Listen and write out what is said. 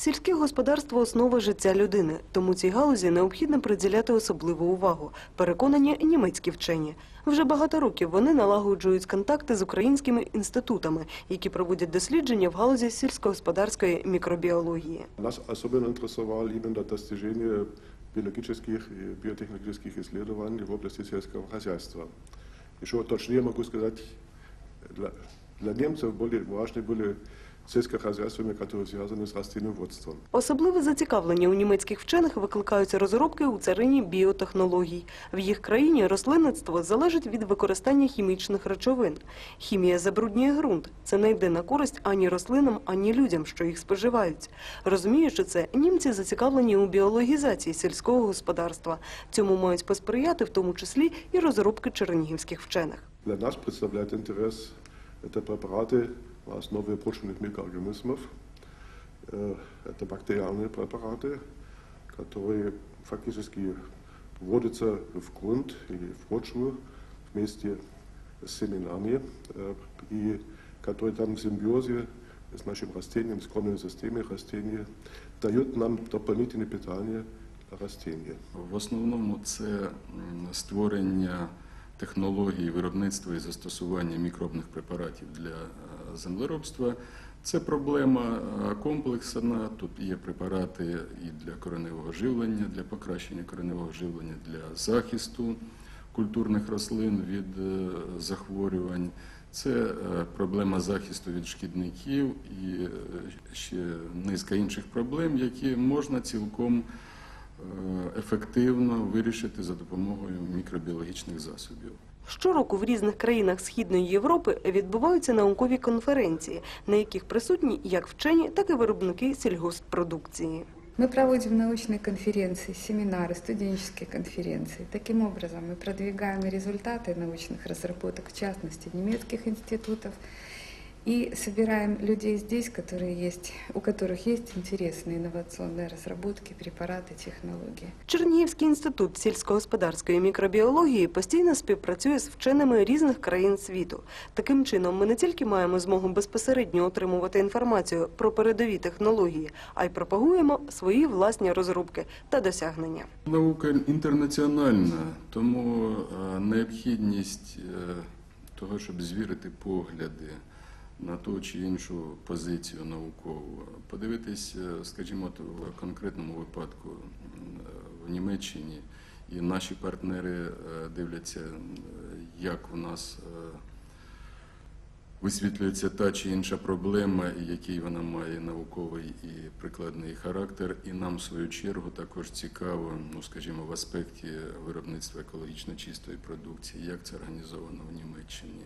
Сільське господарство основа життя людини, тому цій галузі необхідно приділяти особливу увагу. Переконані німецькі вчені. Вже багато років вони налагоджують контакти з українськими інститутами, які проводять дослідження в галузі сільськогосподарської мікробіології. Нас особенно интересовало именно достижение биологических и биотехнологических исследований в области сельского хозяйства. Еще точнее могу сказать, для, для немцев более важны были сельскохозяйственные, которые связаны с растениеводством. Особливе зацікавлення у німецьких вчених викликаються розробки у царині біотехнологій. В їх країні рослинництво залежить від використання хімічних речовин. Хімія забруднює ґрунт. Це не йде на користь ані рослинам, ані людям, що їх споживають. Розуміючи це, німці зацікавлені у біологізації сільського господарства. Цьому мають посприяти в тому числі і розробки чернігівських вчених. Для нас представляет интерес это препараты на основе прочных микроорганизмов. Э, Это бактериальные препараты, которые фактически вводятся в грунт или в почву вместе с семенами э, и которые там в симбиозе с нашим растением, с корневой системой растения дают нам дополнительное питание для растения. В основному це м, створення технологій виробництва і застосування мікробних препаратів для е, землеробства. Це проблема комплексна. Тут є препарати і для кореневого живлення, для покращення кореневого живлення, для захисту культурних рослин від е, захворювань. Це е, проблема захисту від шкідників і е, ще низка інших проблем, які можна цілком ефективно вирішити за допомогою мікробіологічних засобів. Щороку в різних країнах Східної Європи відбуваються наукові конференції, на яких присутні як вчені, так і виробники сільгосппродукції. Мы проводим научные конференции, семинары, студенческие конференции. Таким образом, мы продвигаем результаты научных разработок, в частности, немецких институтов, и собираем людей здесь, которые есть, у которых есть интересные инновационные разработки, препараты, технологии. Чернігівський інститут сільськогосподарської мікробіології постійно співпрацює з вченими різних країн світу. Таким чином, ми не тільки маємо змогу безпосередньо отримувати інформацію про передові технології, а й пропагуємо свої власні розробки та досягнення. Наука інтернаціональна, тому е, необхідність е, того, щоб звірити погляди на ту чи іншу позицію наукову, подивитись, е, скажімо, в конкретному випадку е, в Німеччині, і наші партнери е, дивляться, як у нас. Висвітлюється та чи інша проблема, який вона має науковий і прикладний характер, і нам, в свою чергу, також цікаво, ну скажімо, в аспекті виробництва екологічно чистої продукції, як це організовано в Німеччині.